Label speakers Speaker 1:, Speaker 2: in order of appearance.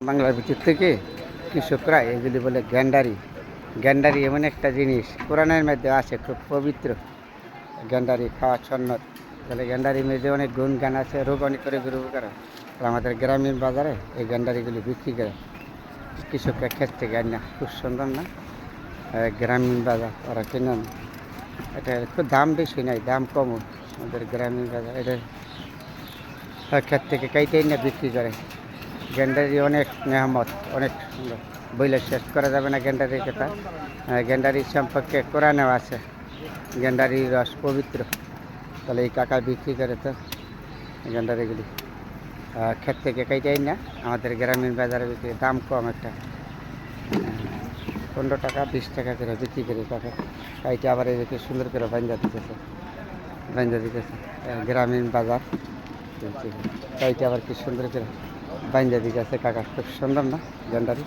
Speaker 1: বাংলার ভিতর থেকে কৃষকরা এগুলি বলে গ্যান্ডারি। গ্যান্ডারি এমন একটা জিনিস কোরআনের মধ্যে আছে খুব পবিত্র। গ্যান্ডারি খাওয়া সন্ন্যত। তাহলে গ্যান্ডারির মধ্যে অনেক গুণ গান আছে রোগ অনেক করে গরু করে আমাদের গ্রামীণ বাজারে এই গ্যান্ডারিগুলি বিক্রি করে। কৃষকরা ক্ষেত থেকে না খুব সুন্দর না? গ্রামীণ বাজার ওরা কিনে এটা খুব দাম বেশি নাই দাম কম আমাদের গ্রামীণ বাজার এটা আহ, ক্ষেত থেকে কাইটেই না বিক্রি করে। গেন্ডারি অনেক নেহামত অনেক সুন্দর বইলে শেষ করা যাবে না গেন্ডারির কথা। গেন্ডারি সম্পর্কে কোরআনেও আছে, গেন্ডারির রস পবিত্র। তাহলে এই কাকা বিক্রি করে তো গেন্ডারিগুলি। ক্ষেত থেকে কাইটাই না, আমাদের গ্রামীণ বাজারে বিক্রি, দাম কম একটা। পনেরো টাকা, বিশ টাকা করে বিক্রি করে কাকা। কাইটা আবার এদিকে সুন্দর করে বান্ধা দিতেছে বান্ধা দিতেছে গ্রামীণ বাজার। কাইটা আবার কি সুন্দর করে বান্ধা আছে কাকা খুব সুন্দর না গেন্ডারি